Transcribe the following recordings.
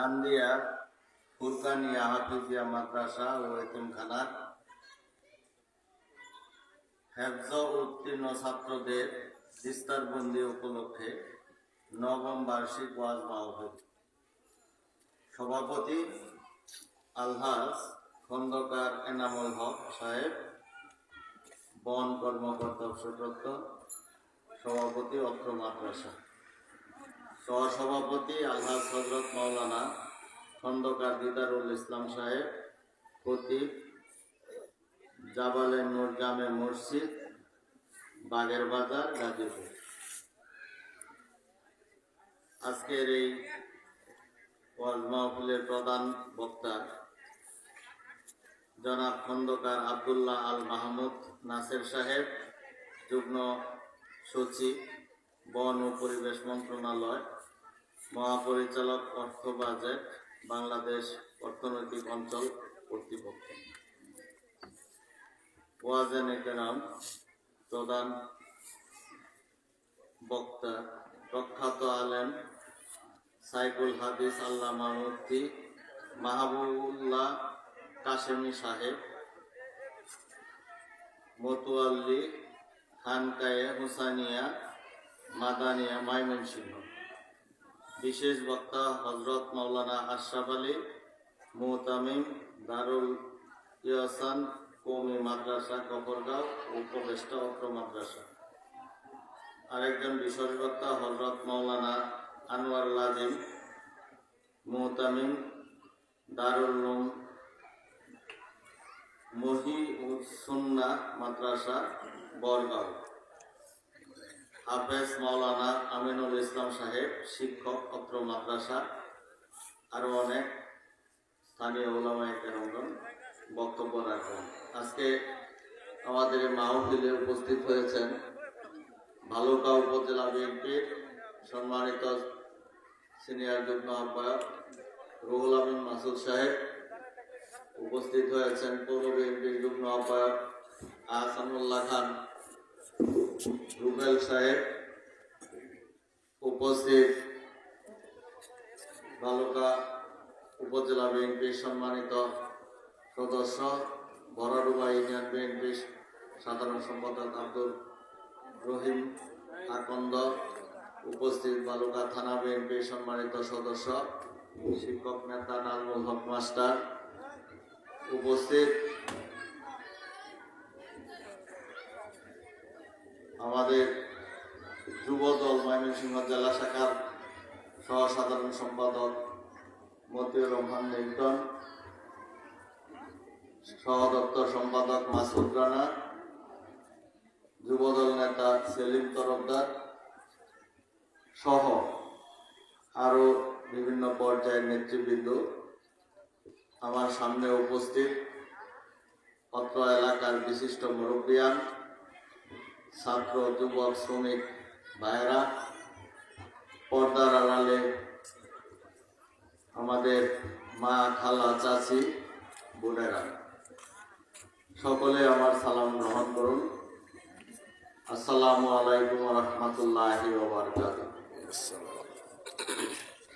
কান্দিয়া ফুরকানিয়া হাফিজিয়া মাদ্রাসা ও এতিমখানার হেফজ উত্তীর্ণ ছাত্রদের বিস্তারবন্দি উপলক্ষে নবম বার্ষিক ওয়াজ মাহফিল। সভাপতি আলহাজ খন্দকার এনামুল হক সাহেব, বন কর্মকর্তা অবসরপ্রাপ্ত সভাপতি অত্র মাদ্রাসা। সহসভাপতি আলহাজ হজরত মাওলানা খন্দকার দিদারুল ইসলাম সাহেব, খতিব জাবালে নূর জামে মসজিদ, বাগের বাজার, গাজীপুর। আজকের এই ওয়াজ মাহফিলের প্রধান বক্তা জনাব খন্দকার আবদুল্লাহ আল মাহমুদ নাসের সাহেব, যুগ্ম সচিব, বন ও পরিবেশ মন্ত্রণালয়। মহাপরিচালক অর্থ বাজেট বাংলাদেশ অর্থনৈতিক অঞ্চল কর্তৃপক্ষ। ওয়াজেন একরাম প্রধান বক্তা, প্রখ্যাত আলেম সাইকুল হাদিস আল্লামা মুফতি মাহবুবুল্লাহ কাশেমি সাহেব, মতুয়াল্লি খানকায়ে হুসানিয়া মাদানিয়া ময়মনসিংহ বিশেষ বক্তা হজরত মাওলানা আশরাফ আলী মোহতামিম দারুল ইয়াসান কৌমি মাদ্রাসা, গফরগাঁও, উপদেষ্টা অত্র মাদ্রাসা। আরেকজন বিশেষ বক্তা হজরত মাওলানা আনোয়ার লাজিম মোহতামিম দারুল উলুম মহি সুন্না মাদ্রাসা, বরগাঁও। হাফেজ মাওলানা আমিনুল ইসলাম সাহেব, শিক্ষক, অত্র মাদ্রাসা আরও অনেক স্থানীয় ওলামায় কেরমগণ বক্তব্য রাখবেন। আজকে আমাদের মাহফিলে উপস্থিত হয়েছেন ভালুকা উপজেলা বিএনপির সম্মানিত সিনিয়র যুগ্ম আহ্বায়ক রুহুল আমিন মাসুদ সাহেব, উপস্থিত হয়েছেন পৌর বিএনপির যুগ্ম আহ্বায়ক আহসানুল্লাহ খান। রুবেল সাহেব উপস্থিত, বালুকা উপজেলা বিএনপির সম্মানিত সদস্য বড়াডুবা ইউনিয়ন বিএনপির সাধারণ সম্পাদক আব্দুল রহিম আকন্দ, উপস্থিত বালুকা থানা বিএনপির সম্মানিত সদস্য, শিক্ষক নেতা নাজমুল হক মাস্টার, উপস্থিত আমাদের যুবদল ময়মনসিংহ জেলা শাখার সহ সাধারণ সম্পাদক মতিউর রহমান লিল্টন সহ দপ্তর সম্পাদক মাসুদ রানা, যুবদল নেতা সেলিম তরফদার সহ আরও বিভিন্ন পর্যায়ের নেতৃবৃন্দ আমার সামনে উপস্থিত, অত্র এলাকার বিশিষ্ট মুরব্বিয়ান ছাত্র যুবক, শ্রমিক ভাইয়েরা, পর্দার আড়ালে আমাদের মা, খালা, চাচি, বোনেরা, সকলে আমার সালাম গ্রহণ করুন। আসসালামু আলাইকুম রহমতুল্লাহ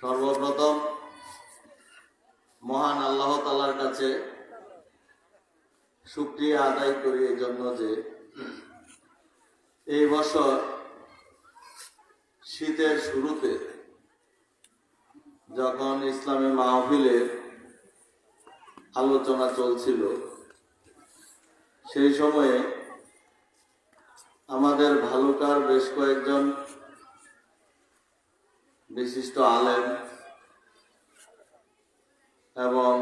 সর্বপ্রথম মহান আল্লাহ তালার কাছে শুক্রিয়া আদায় করি এই জন্য যে এই বছর শীতের শুরুতে যখন ইসলামী মাহফিলের আলোচনা চলছিল, সেই সময়ে আমাদের ভালুকার বেশ কয়েকজন বিশিষ্ট আলেম এবং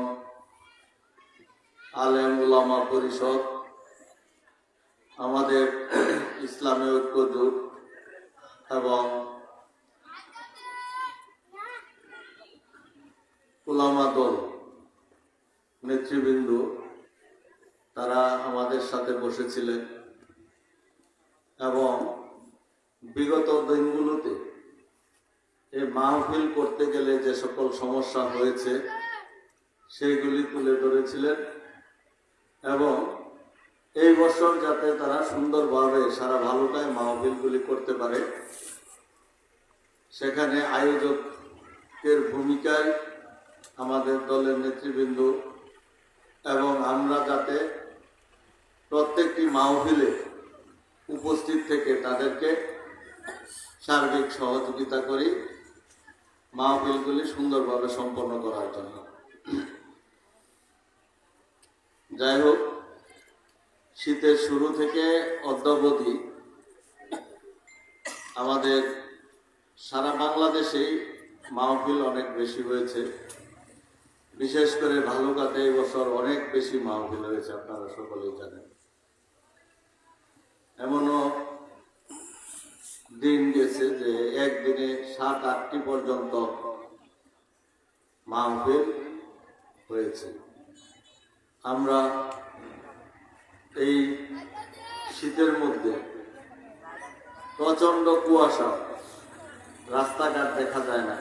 আলেম উলামা পরিষদ আমাদের ইসলামী ঐক্য জোট এবং উলামা দল, নেতৃবৃন্দ, তারা আমাদের সাথে বসেছিলেন এবং বিগত দিনগুলোতে এই মাহফিল করতে গেলে যে সকল সমস্যা হয়েছে, সেইগুলি তুলে ধরেছিলেন এবং এই বছর যাতে তারা সুন্দরভাবে সারা ভালোটায় মাহফিলগুলি করতে পারে, সেখানে আয়োজকের ভূমিকায় আমাদের দলের নেতৃবৃন্দ এবং আমরা যাতে প্রত্যেকটি মাহফিলে উপস্থিত থেকে তাদেরকে সার্বিক সহযোগিতা করি, মাহফিলগুলি সুন্দরভাবে সম্পন্ন করার জন্য। যাই হোক শীতের শুরু থেকে অদ্যাবধি আমাদের সারা বাংলাদেশেই মাহফিল অনেক বেশি হয়েছে। বিশেষ করে ভালুকাতে এই বছর অনেক বেশি মাহফিল হয়েছে, আপনারা সকলেই জানেন। এমনও দিন গেছে যে একদিনে সাত, আটটি পর্যন্ত মাহফিল হয়েছে। আমরা এই শীতের মধ্যে প্রচণ্ড কুয়াশা, রাস্তাঘাট দেখা যায় না।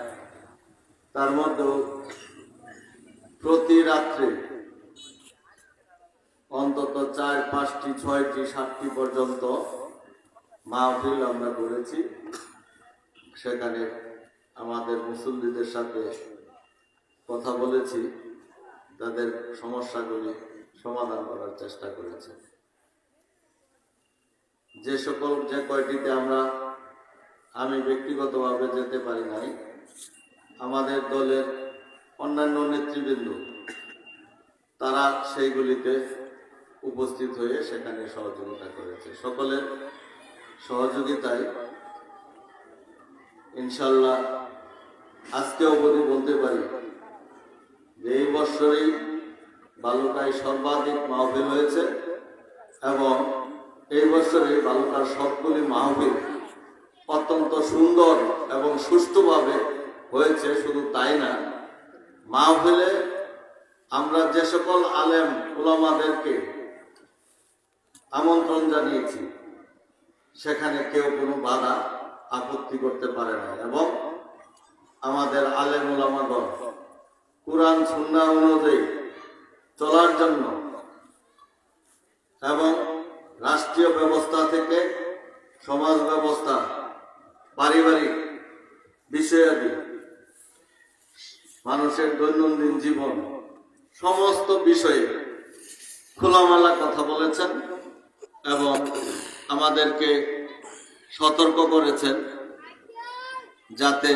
তার মধ্যেও প্রতি রাত্রে অন্তত চার, পাঁচটি, ছয়টি, সাতটি পর্যন্ত মাহফিল আমরা করেছি। সেখানে আমাদের মুসল্লিদের সাথে কথা বলেছি, তাদের সমস্যাগুলি সমাধান করার চেষ্টা করেছে। যে সকল, যে কয়টিতে আমরা, আমি ব্যক্তিগতভাবে যেতে পারি নাই, আমাদের দলের অন্যান্য নেতৃবৃন্দ, তারা সেইগুলিতে উপস্থিত হয়ে সেখানে সহযোগিতা করেছে। সকলের সহযোগিতায় ইনশাল্লাহ আজকে অবধি বলতে পারি, যে এই বৎসরেই বালুকায় সর্বাধিক মাহফিল হয়েছে এবং এই বছরে বালুকার সবগুলি মাহফিল অত্যন্ত সুন্দর এবং সুষ্ঠুভাবে হয়েছে, শুধু তাই না। মাহফিলে আমরা যে সকল আলেম ওলামাদেরকে আমন্ত্রণ জানিয়েছি, সেখানে কেউ কোনো বাধা আপত্তি করতে পারে না এবং আমাদের আলেম ওলামাগণ কোরআন সুন্না অনুযায়ী চলার জন্য এবং রাষ্ট্রীয় ব্যবস্থা থেকে সমাজ ব্যবস্থা, পারিবারিক বিষয়াদি, মানুষের দৈনন্দিন জীবন, সমস্ত বিষয়ে খোলামেলা কথা বলেছেন এবং আমাদেরকে সতর্ক করেছেন যাতে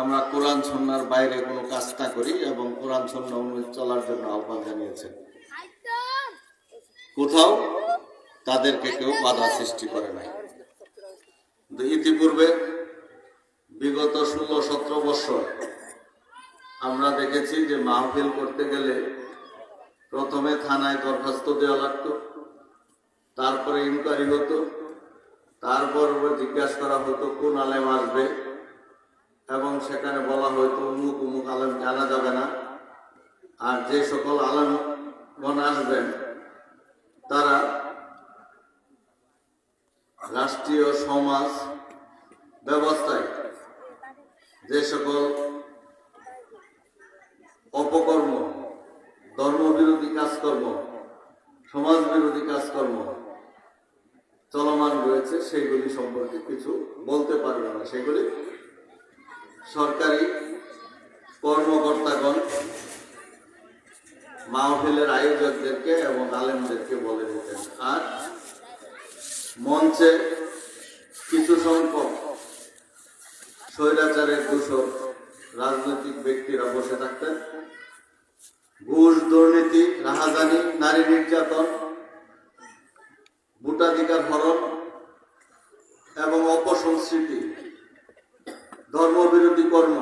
আমরা কোরআন সন্ন্যার বাইরে কোনো কাজ না করি এবং কোরআন সন্না অনুযায়ী চলার জন্য আহ্বান জানিয়েছেন কোথাও তাদেরকে কেউ বাধা সৃষ্টি করে নাই। ইতিপূর্বে বিগত ষোলো সতেরো বছর আমরা দেখেছি যে মাহফিল করতে গেলে প্রথমে থানায় দরখাস্ত দেওয়া লাগতো, তারপরে ইনকোয়ারি হতো, তারপর জিজ্ঞাসা করা হতো, কোন আলেম আসবে এবং সেখানে বলা হয়তো উমুক উমুক আলেম জানা যাবে না। আর যে সকল আলেমগণ আসবেন, তারা রাষ্ট্রীয় সমাজ ব্যবস্থায় যে সকল অপকর্ম, ধর্মবিরোধী কাজকর্ম সমাজ বিরোধী কাজকর্ম চলমান রয়েছে, সেইগুলি সম্পর্কে কিছু বলতে পারবে না। সেগুলি সরকারি কর্মকর্তাগণ মাহফিলের আয়োজকদেরকে এবং আলেমদেরকে বলে দিতেন। আর মঞ্চে কিছু সংখ্যক স্বৈরাচারের দূষক, রাজনৈতিক ব্যক্তিরা বসে থাকতেন। ঘুষ, দুর্নীতি, রাহাজানি, নারী নির্যাতন, ভোটাধিকার হরণ এবং অপসংস্কৃতি ধর্মবিরোধী কর্ম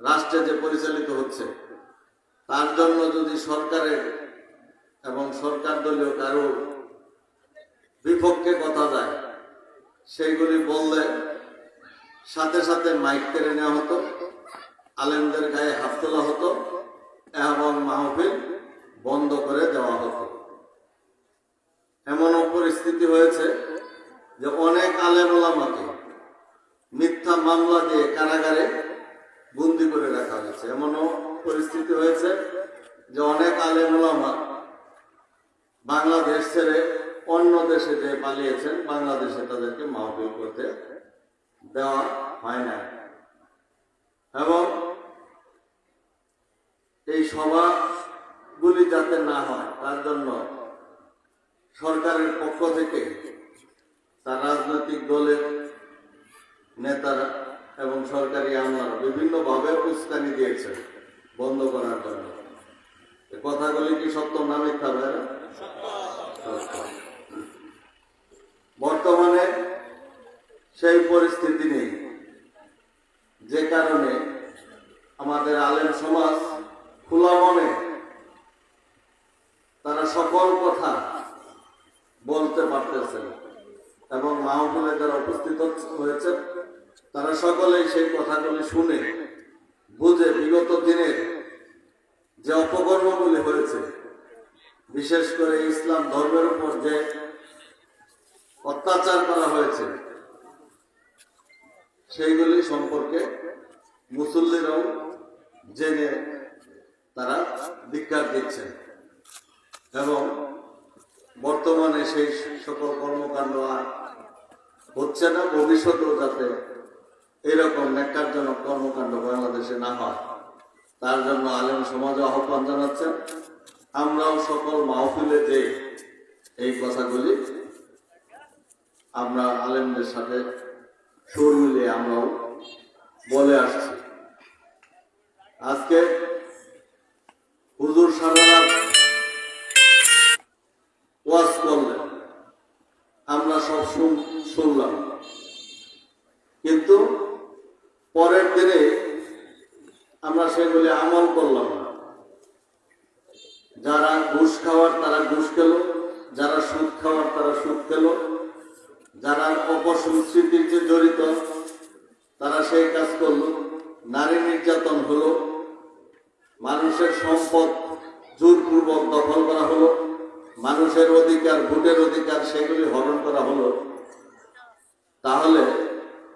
রাষ্ট্রে যে পরিচালিত হচ্ছে, তার জন্য যদি সরকারের এবং সরকার দলীয় কারও বিপক্ষে কথা যায়, সেইগুলি বললে সাথে সাথে মাইক কেড়ে নেওয়া হতো, আলেমদের গায়ে হাত তোলা হতো এবং মাহফিল বন্ধ করে দেওয়া হতো। এমনও পরিস্থিতি হয়েছে যে অনেক আলেম ওলামাকে মিথ্যা মামলা দিয়ে কারাগারে বন্দি করে রাখা হয়েছে। এমনও পরিস্থিতি হয়েছে যে অনেক আলেম ওলামা বাংলাদেশ ছেড়ে অন্য দেশে যে পালিয়েছেন, বাংলাদেশে তাদেরকে মাহফিল করতে দেওয়া হয় না এবং এই সভাগুলি যাতে না হয়, তার জন্য সরকারের পক্ষ থেকে তার রাজনৈতিক দলের নেতারা এবং সরকারি আমলারা বিভিন্নভাবে উস্কানি দিয়েছে বন্ধ করার জন্য। কথাগুলি কি সত্য না মিথ্যা? বর্তমানে সেই পরিস্থিতি নেই, যে কারণে আমাদের আলেম সমাজ খোলা মনে তারা সকল কথা বলতে পারতেছেন এবং মাহফিলে যারা উপস্থিত হয়েছে তারা সকলেই সেই কথাগুলি শুনে, বুঝে বিগত দিনের যে অপকর্মগুলি হয়েছে, বিশেষ করে ইসলাম ধর্মের উপর যে অত্যাচার করা হয়েছে, সেইগুলি সম্পর্কে মুসল্লিরাও জেনে তারা ধিক্কার দিচ্ছেন। এবং বর্তমানে সেই সকল কর্মকাণ্ড আর হচ্ছে না ভবিষ্যতেও যাতে এরকম ন্যাক্কারজনক কর্মকাণ্ড বাংলাদেশে না হয়। তার জন্য আলেম সমাজে আহ্বান জানাচ্ছেন আমরাও সকল মাহফিলে যে এই কথাগুলি আমরা আলেমদের সাথে সুর মিলিয়ে আমরাও বলে আসছি। আজকে হুজুর সারা ওয়াজ করলেন। আমরা সব শুন- শুনলাম। কিন্তু পরের দিনে আমরা সেগুলি আমল করলাম না। যারা ঘুষ খাওয়ার তারা ঘুষ খেল, যারা সুদ খাওয়ার তারা সুদ খেলো, যারা অপসংস্কৃতিতে জড়িত, তারা সেই কাজ করল। নারী নির্যাতন হলো, মানুষের সম্পদ জোরপূর্বক দখল করা হলো, মানুষের অধিকার, ভোটের অধিকার সেগুলি হরণ করা হলো। তাহলে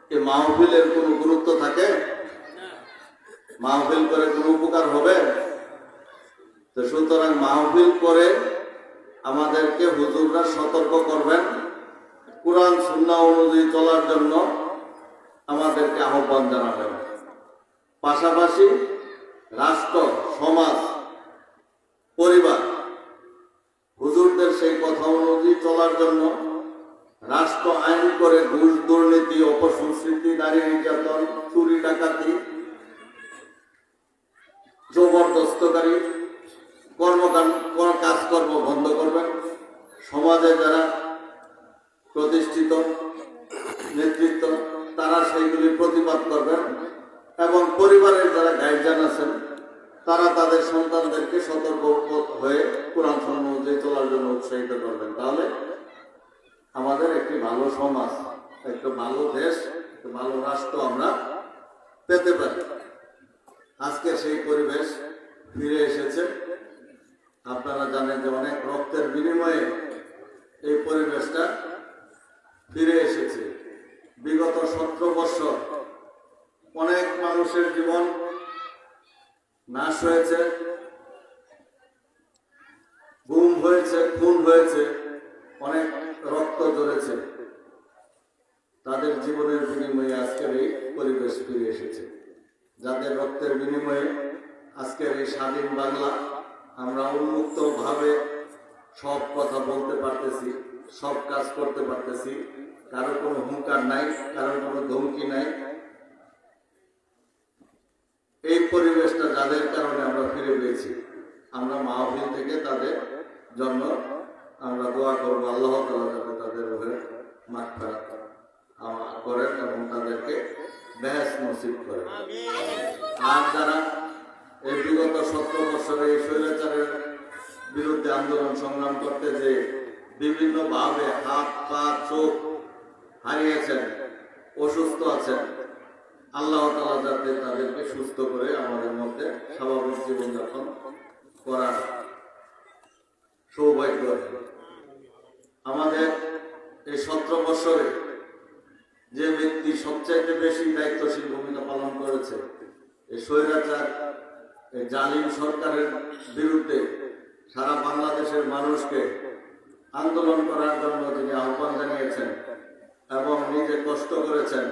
কি মাহফিলের কোনো গুরুত্ব থাকে? মাহফিল করে কোনো উপকার হবে? তো সুতরাং মাহফিল করে আমাদেরকে হুজুররা সতর্ক করবেন। কোরআন সুন্না অনুযায়ী চলার জন্য আমাদেরকে আহ্বান জানাবেন। পাশাপাশি রাষ্ট্র, সমাজ রাষ্ট্র আইন করে ঘুষ দুর্নীতি, অপসংস্কৃতি, নারী নির্যাতন, চুরি, ডাকাতি, জবরদস্তকারী, কর্মকাণ্ড কাজকর্ম বন্ধ করবেন। সমাজে যারা প্রতিষ্ঠিত, নেতৃত্ব, তারা সেইগুলি প্রতিবাদ করবেন এবং পরিবারের যারা গাইডজান আছেন, তারা তাদের সন্তানদেরকে সতর্ক হয়ে কোরআন অনুযায়ী চলার জন্য উৎসাহিত করবেন। তাহলে আমাদের একটি ভালো সমাজ, একটা ভালো দেশ, একটা ভালো রাষ্ট্র আমরা পেতে পারি। আজকে সেই পরিবেশ ফিরে এসেছে। আপনারা জানেন যে অনেক রক্তের বিনিময়ে এই পরিবেশটা ফিরে এসেছে। বিগত সতেরো বছর অনেক মানুষের জীবন নাশ হয়েছে, গুম হয়েছে, খুন হয়েছে। অনেক রক্ত ঝরেছে তাদের জীবনের বিনিময়ে আজকের এই পরিবেশ ফিরে এসেছে। যাদের রক্তের বিনিময়ে আজকের এই স্বাধীন বাংলা আমরা উন্মুক্ত ভাবে সব কথা বলতে পারতেছি, সব কাজ করতে পারতেছি, কারও কোনো হুঙ্কার নাই, কারোর কোনো ধমকি নাই। এই পরিবেশটা যাদের কারণে আমরা ফিরে পেয়েছি, আমরা মাহফিল থেকে তাদের জন্য আমরা দোয়া করব, আল্লাহ তালা যাতে তাদের উপরে মাঠ করেন এবং তাদেরকে ব্যাস নসিব করেন আর যারা এই বিগত সতেরো বছরে এই স্বৈরাচারের বিরুদ্ধে আন্দোলন সংগ্রাম করতে যে বিভিন্ন ভাবে হাত, পা, চোখ হারিয়েছেন, অসুস্থ আছেন, আল্লাহ তালা যাতে তাদেরকে সুস্থ করে আমাদের মধ্যে স্বাভাবিক জীবনযাপন করার সৌভাগ্য। আমাদের এই সতেরো বছরে যে ব্যক্তি সবচাইতে বেশি দায়িত্বশীল ভূমিকা পালন করেছে, এই স্বৈরাচার, এই জালিম সরকারের বিরুদ্ধে সারা বাংলাদেশের মানুষকে আন্দোলন করার জন্য তিনি আহ্বান জানিয়েছেন এবং নিজে কষ্ট করেছেন,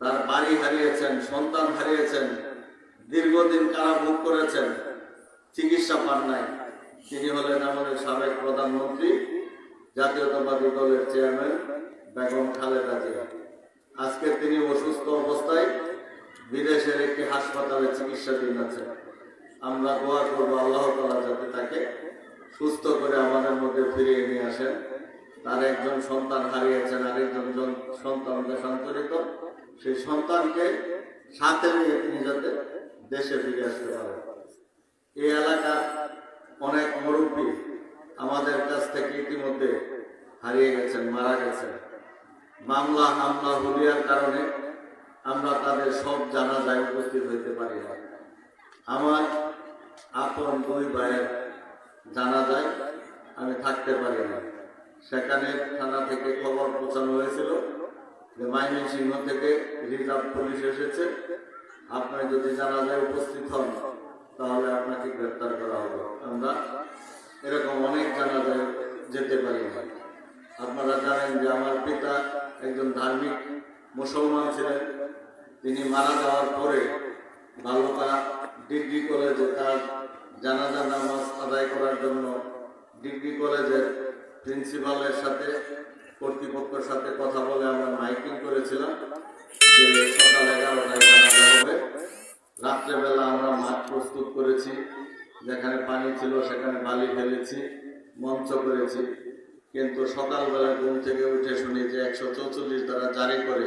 তার বাড়ি হারিয়েছেন, সন্তান হারিয়েছেন, দীর্ঘদিন কারা ভোগ করেছেন, চিকিৎসা পান নাই। তিনি হলেন আমাদের সাবেক প্রধানমন্ত্রী জাতীয়তাবাদী দলের চেয়ারম্যান বেগম খালেদা জিয়া। আজকে তিনি অসুস্থ অবস্থায় বিদেশের একটি হাসপাতালে চিকিৎসাধীন আছেন। আমরা দোয়া করব আল্লাহ তালা যাতে তাকে সুস্থ করে আমাদের মধ্যে ফিরিয়ে নিয়ে আসেন। তার একজন সন্তান হারিয়েছেন, আরেকজন জন- সন্তান দেশান্তরিত সেই সন্তানকে সাথে নিয়ে তিনি যাতে দেশে ফিরে আসতে পারেন। এই এলাকার অনেক মুরব্বী আমাদের কাছ থেকে ইতিমধ্যে হারিয়ে গেছেন, মারা গেছেন। মামলা, হামলা, হুলিয়ার কারণে আমরা তাদের সব জানা যায় উপস্থিত হইতে পারি না। আমার আপন দুই ভাইয়ের জানা যায় আমি থাকতে পারি না। সেখানে থানা থেকে খবর পৌঁছানো হয়েছিল যে মাইনি সিংহ থেকে রিজার্ভ পুলিশ এসেছে। আপনি যদি জানা যায় উপস্থিত হন, তাহলে আপনাকে গ্রেপ্তার করা হবে। আমরা এরকম অনেক জানা যায় যেতে পারি। না আপনারা জানেন যে আমার পিতা একজন ধার্মিক মুসলমান ছিলেন। তিনি মারা যাওয়ার পরে বালুকা ডিগ্রি কলেজে তার জানাজা নামাজ আদায় করার জন্য ডিগ্রি কলেজের প্রিন্সিপালের সাথে, কর্তৃপক্ষের সাথে কথা বলে আমরা মাইকিং করেছিলাম যে সকাল এগারোটায় জানাজা হবে। রাত্রেবেলা আমরা মাঠ প্রস্তুত করেছি। যেখানে পানি ছিল, সেখানে বালি ফেলেছি, মঞ্চ করেছি। কিন্তু সকালবেলা ঘুম থেকে উঠে শুনি যে একশো চৌচল্লিশ দ্বারা জারি করে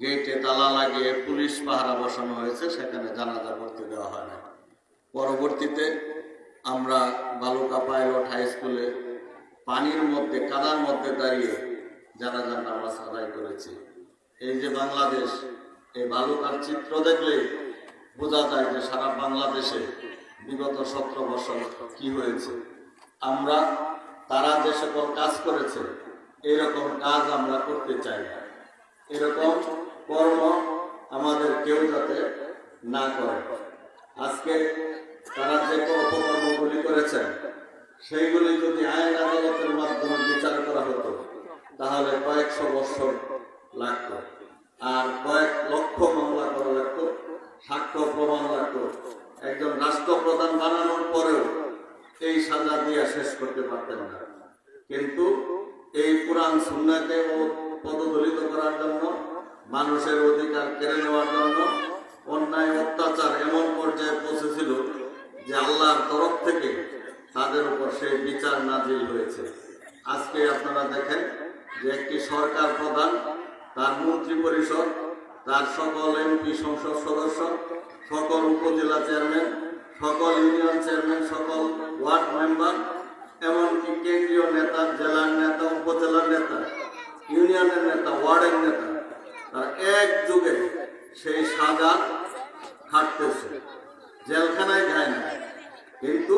গেটে তালা লাগিয়ে পুলিশ পাহারা বসানো হয়েছে, সেখানে জানাজা করতে দেওয়া হয় না। পরবর্তীতে আমরা বালুকা পাইলট হাই স্কুলে পানির মধ্যে, কাদার মধ্যে দাঁড়িয়ে জানাজার নামাজ আদায় করেছি। এই যে বাংলাদেশ, এই বালুকার চিত্র দেখলে বোঝা যায় যে সারা বাংলাদেশে বিগত সতেরো বছর কি হয়েছে? আমরা, তারা যে সকল কাজ করেছে, এরকম কাজ আমরা করতে চাই না। এরকম কর্ম আমাদের কেউ যাতে না করে। আজকে তারা যে অপকর্মগুলি করেছেন, সেইগুলি যদি আইন আদালতের মাধ্যমে বিচার করা হতো, তাহলে কয়েকশো বছর লাগতো। আর কয়েক লক্ষ মামলা করা লাগতো, সাক্ষ্য প্রমাণ লাগতো। একজন রাষ্ট্রপ্রধান বানানোর পরেও এই সাজা দিয়ে শেষ করতে পারতেন না। কিন্তু এই কোরআন ও পদদলিত করার জন্য, মানুষের অধিকার কেড়ে নেওয়ার জন্য অন্যায় অত্যাচার এমন পর্যায়ে পৌঁছেছিল যে আল্লাহর তরফ থেকে তাদের উপর সেই বিচার নাজিল হয়েছে। আজকে আপনারা দেখেন যে একটি সরকার প্রধান, তার মন্ত্রী পরিষদ তার সকল এমপি সংসদ সদস্য, সকল উপজেলা চেয়ারম্যান, সকল ইউনিয়ন চেয়ারম্যান, সকল ওয়ার্ড মেম্বার, এমনকি কেন্দ্রীয় নেতা, জেলার নেতা, উপজেলার নেতা, ইউনিয়নের নেতা, ওয়ার্ডের নেতা, তার এক যুগে সেই সাজা খাটতেছে। জেলখানায় যায় না, কিন্তু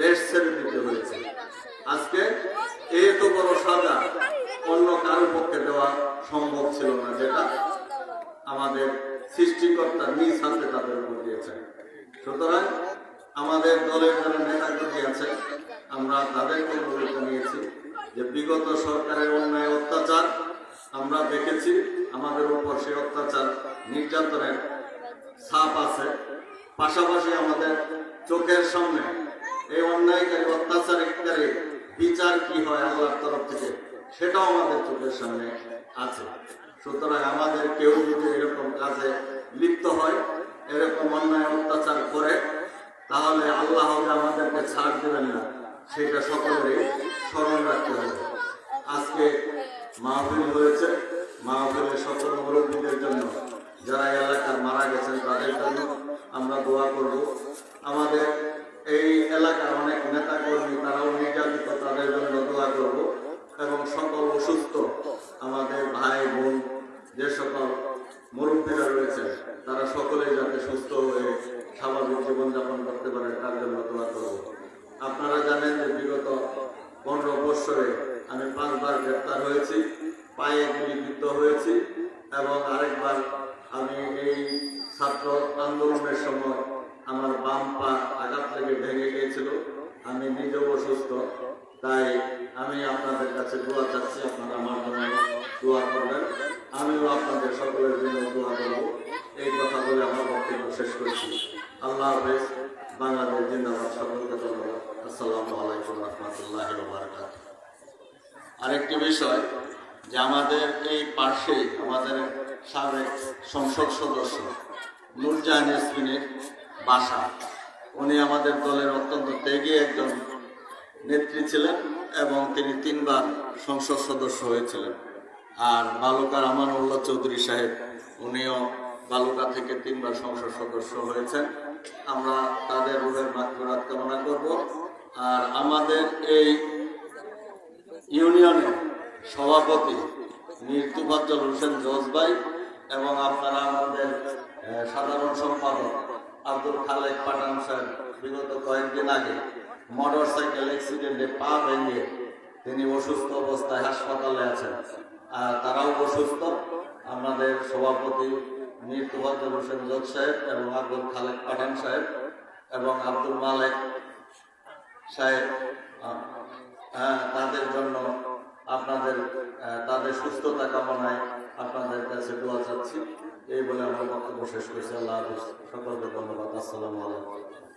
দেশ ছেড়ে দিতে হয়েছে। আজকে এত বড় সাজা অন্য কারোর পক্ষে দেওয়া সম্ভব ছিল না, যেটা আমাদের সৃষ্টিকর্তা নিজ হাতে তাদের উপর দিয়েছেন। সুতরাং আমাদের দলের যারা নেতাকর্মী আছে, আমরা তাদেরকে ভূমিকা নিয়েছি যে বিগত সরকারের অন্যায় অত্যাচার আমরা দেখেছি, আমাদের উপর সেই অত্যাচার নির্যাতনের ছাপ আছে। পাশাপাশি আমাদের চোখের সামনে এই অন্যায়কারী, অত্যাচারকারী বিচার কি হয় আল্লাহর তরফ থেকে, সেটাও আমাদের চোখের সামনে আছে। সুতরাং আমাদের কেউ যদি এরকম কাজে লিপ্ত হয়, এরকম অন্যায় অত্যাচার করে, তাহলে আল্লাহ আমাদেরকে ছাড় দেবেন না, সেটা সকলেরই স্মরণ রাখতে হবে। আজকে মাহফিল হয়েছে, মাহফিলের সকল মুরব্বীদের জন্য, যারা এলাকার মারা গেছেন তাদের জন্য আমরা দোয়া করব। আমাদের এই এলাকার অনেক নেতা কর্মী তারাও নির্যাতিত তাদের জন্য দোয়া করব এবং সকল অসুস্থ আমাদের ভাই বোন যে সকল মুরব্বীরা রয়েছে তারা সকলেই যাতে সুস্থ হয়ে স্বাভাবিক জীবনযাপন করতে পারে তার জন্য দোয়া করব আপনারা জানেন যে বিগত পনেরো বৎসরে আমি পাঁচবার গ্রেপ্তার হয়েছি, পায়ে গুলিবিদ্ধ হয়েছি এবং আরেকবার আমি এই ছাত্র আন্দোলনের সময় আমার বাম পা আঘাত লেগে ভেঙে গিয়েছিল। আমি নিজেও অসুস্থ, তাই আমি আপনাদের কাছে দোয়া চাচ্ছি, আপনারা আমার জন্য দোয়া করবেন। আমিও আপনাদের সকলের জন্য দোয়া করব। এই কথা বলে আমার বক্তব্য শেষ করছি। আল্লাহ হাফেজ। বাংলাদেশ জিন্দাবাদ সকলকে আসসালামু আলাইকুম রহমতুল্লাহ আরেকটি বিষয় যে আমাদের এই পাশে আমাদের সাবেক সংসদ সদস্য নুরজাহান ইয়াসমিনের বাসা। উনি আমাদের দলের অত্যন্ত ত্যাগী একজন নেত্রী ছিলেন এবং তিনি তিনবার সংসদ সদস্য হয়েছিলেন। আর বালুকার আমানুল্লাহ চৌধুরী সাহেব, উনিও বালুকা থেকে তিনবার সংসদ সদস্য হয়েছেন। আমরা তাদের রূপের মাত্রাত কামনা করব। আর আমাদের এই ইউনিয়নের সভাপতি মীর তুফাজ্জল হোসেন জজবাই এবং আপনারা আমাদের সাধারণ সম্পাদক আব্দুল খালেক পাঠান সাহেব বিগত কয়েকদিন আগে মোটর সাইকেল অ্যাক্সিডেন্টে পা ভেঙে তিনি অসুস্থ অবস্থায় হাসপাতালে আছেন। আর তারাও অসুস্থ। আমাদের সভাপতি মীর তুফাজ্জল হোসেন জজ সাহেব এবং আব্দুল খালেক পাঠান সাহেব এবং আব্দুল মালেক সাহেব হ্যাঁ, তাদের জন্য আপনাদের তাদের সুস্থতা কামনায় আপনাদের কাছে দোয়া চাচ্ছি। এই বলে আমার বক্তব্য শেষ করছি। আল্লাহ হাফিজ। সকলকে ধন্যবাদ। আসসালামু আলাইকুম।